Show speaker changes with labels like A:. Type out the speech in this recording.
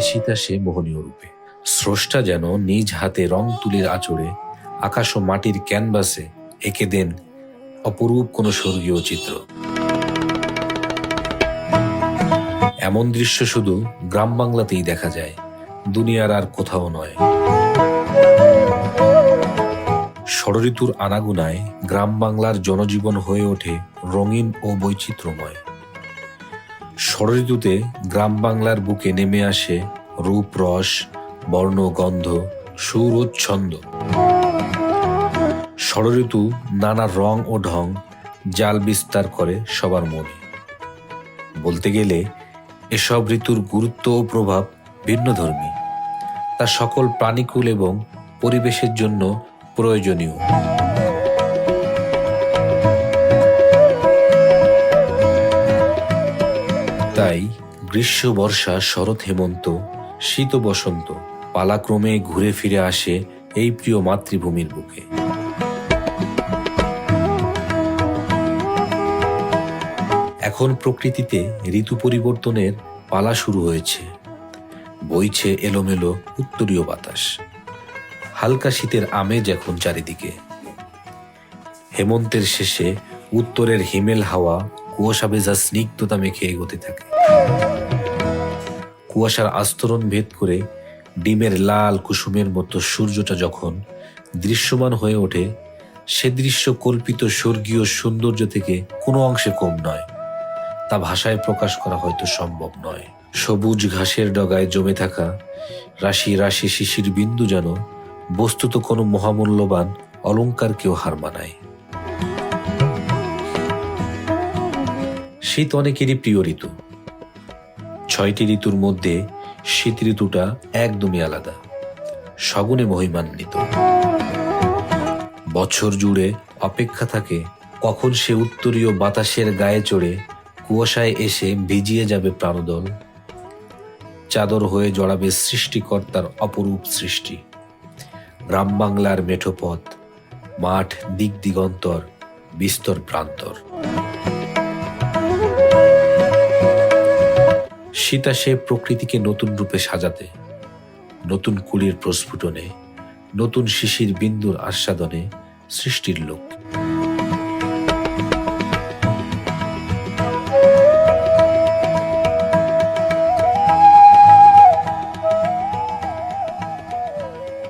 A: সীতা সে মোহনীয় রূপে। স্রষ্টা যেন নিজ হাতে রং তুলির আচড়ে, আকাশ ও মাটির ক্যানভাসে এঁকে দেন অপরূপ কোনো স্বর্গীয় চিত্র। এমন দৃশ্য শুধু গ্রাম বাংলাতেই দেখা যায়, দুনিয়ার আর কোথাও নয়। ষড়ঋতুর আনাগুনায় গ্রাম বাংলার জনজীবন হয়ে ওঠে রঙিন ও বৈচিত্র্যময়। ষড়ঋতুতে গ্রাম বাংলার বুকে নেমে আসে রূপ, রস, বর্ণ, গন্ধ, সুর ছন্দ। ষড়ঋতু নানা রং ও ঢং জাল বিস্তার করে সবার মনে। বলতে গেলে, এসব ঋতুর গুরুত্ব ও প্রভাব ভিন্নধর্মী তা সকল প্রাণীকুল এবং পরিবেশের জন্য প্রয়োজনীয়। গ্রীষ্ম বর্ষা শরৎ হেমন্ত শীত বসন্ত পালাক্রমে ঘুরে ফিরে আসে এই প্রিয় মাতৃভূমির বুকে। এখন প্রকৃতিতে ঋতু পরিবর্তনের পালা শুরু হয়েছে। বইছে এলোমেলো উত্তরীয় বাতাস। হালকা শীতের আমেজ এখন চারিদিকে। হেমন্তের শেষে উত্তরের হিমেল হাওয়া কুয়াশা ভেজা স্নিগ্ধতা মেখে এগোতে থাকে। কুয়াশার আস্তরণ ভেদ করে ডিমের লাল কুসুমের মতো সূর্যটা যখন দৃশ্যমান হয়ে ওঠে, সে দৃশ্য কল্পিত স্বর্গীয় সৌন্দর্য থেকে কোনো অংশে কম নয়। তা ভাষায় প্রকাশ করা হয়তো সম্ভব নয়। সবুজ ঘাসের ডগায় জমে থাকা রাশি রাশি শিশির বিন্দু যেন বস্তুত কোনো মহামূল্যবান অলঙ্কারকেও হার মানায়। শীত অনেকেরই প্রিয় ঋতু। ছয়টি ঋতুর মধ্যে শীত ঋতুটা একদমই আলাদা। সগুণে মহিমান্বিত। বছর জুড়ে অপেক্ষা থাকে কখন সে উত্তরীয় বাতাসের গায়ে চড়ে কুয়াশায় এসে ভিজিয়ে যাবে প্রাণদল। চাদর হয়ে জড়াবে সৃষ্টিকর্তার অপরূপ সৃষ্টি। গ্রাম বাংলার মেঠোপথ, মাঠ দিক দিগন্তর বিস্তর প্রান্তর। সীতা সে প্রকৃতিকে নতুন রূপে সাজাতে, নতুন কুলির প্রস্ফুটনে, নতুন শিশির বিন্দুর আস্বাদনে সৃষ্টির লোক